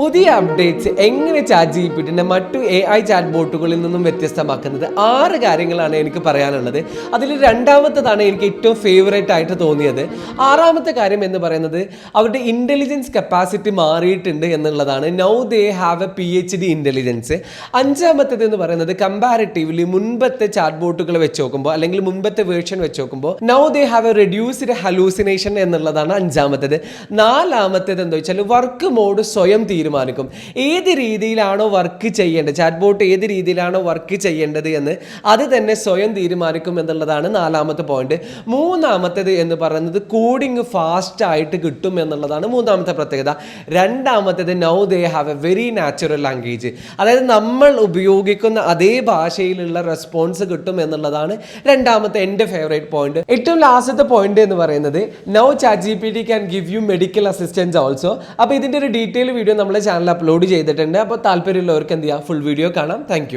പുതിയ അപ്ഡേറ്റ്സ് എങ്ങനെ chat G മറ്റു എ ഐ ചാറ്റ് ബോട്ടുകളിൽ നിന്നും വ്യത്യസ്തമാക്കുന്നത്? ആറ് കാര്യങ്ങളാണ് എനിക്ക് പറയാനുള്ളത്. അതിൽ രണ്ടാമത്തതാണ് എനിക്ക് ഏറ്റവും ഫേവറേറ്റ് ആയിട്ട് തോന്നിയത്. ആറാമത്തെ കാര്യം എന്ന് പറയുന്നത് അവരുടെ ഇന്റലിജൻസ് കപ്പാസിറ്റി മാറിയിട്ടുണ്ട് എന്നുള്ളതാണ്. Now they have a P H D intelligence അഞ്ചാമത്തത് എന്ന് പറയുന്നത് കമ്പാരിറ്റീവ്ലി മുൻപത്തെ ചാറ്റ് ബോട്ടുകൾ വെച്ച് നോക്കുമ്പോൾ അല്ലെങ്കിൽ മുൻപത്തെ വേർഷൻ വെച്ച് നോക്കുമ്പോൾ now they have a reduced hallucination എന്നുള്ളതാണ് അഞ്ചാമത്തത്. നാലാമത്തേത് എന്താ വെച്ചാൽ വർക്ക് മോഡ് സ്വയം തീരുമാനിക്കും. ഏത് രീതിയിലാണോ വർക്ക് ചെയ്യേണ്ടത്? ചാറ്റ് ബോട്ട് ഏത് രീതിയിലാണോ വർക്ക് ചെയ്യേണ്ടത് എന്ന് അത് തന്നെ സ്വയം തീരുമാനിക്കും എന്നുള്ളതാണ് നാലാമത്തെ പോയിന്റ് മൂന്നാമത്തേത് എന്ന് പറയുന്നത് കോഡിങ് ഫാസ്റ്റ് ആയിട്ട് കിട്ടും എന്നുള്ളതാണ് മൂന്നാമത്തെ പ്രത്യേകത. രണ്ടാമത്തേത് now they have a very natural language അതായത് നമ്മൾ ഉപയോഗിക്കുന്ന അതേ ഭാഷയിലുള്ള റെസ്പോൺസ് കിട്ടും എന്നുള്ളതാണ് രണ്ടാമത്തെ എന്റെ ഫേവറേറ്റ് പോയിന്റ് ഏറ്റവും ലാസ്റ്റത്തെ പോയിന്റ് എന്ന് പറയുന്നത് now ChatGPT can give you medical assistance also അപ്പോൾ ഇതിന്റെ ഒരു ഡീറ്റെയിൽ വീഡിയോ ചാനൽ അപ്ലോഡ് ചെയ്തിട്ടുണ്ട്. അപ്പോൾ താല്പര്യമുള്ളവർക്ക് എന്ത് ചെയ്യാം? ഫുൾ വീഡിയോ കാണാം. താങ്ക്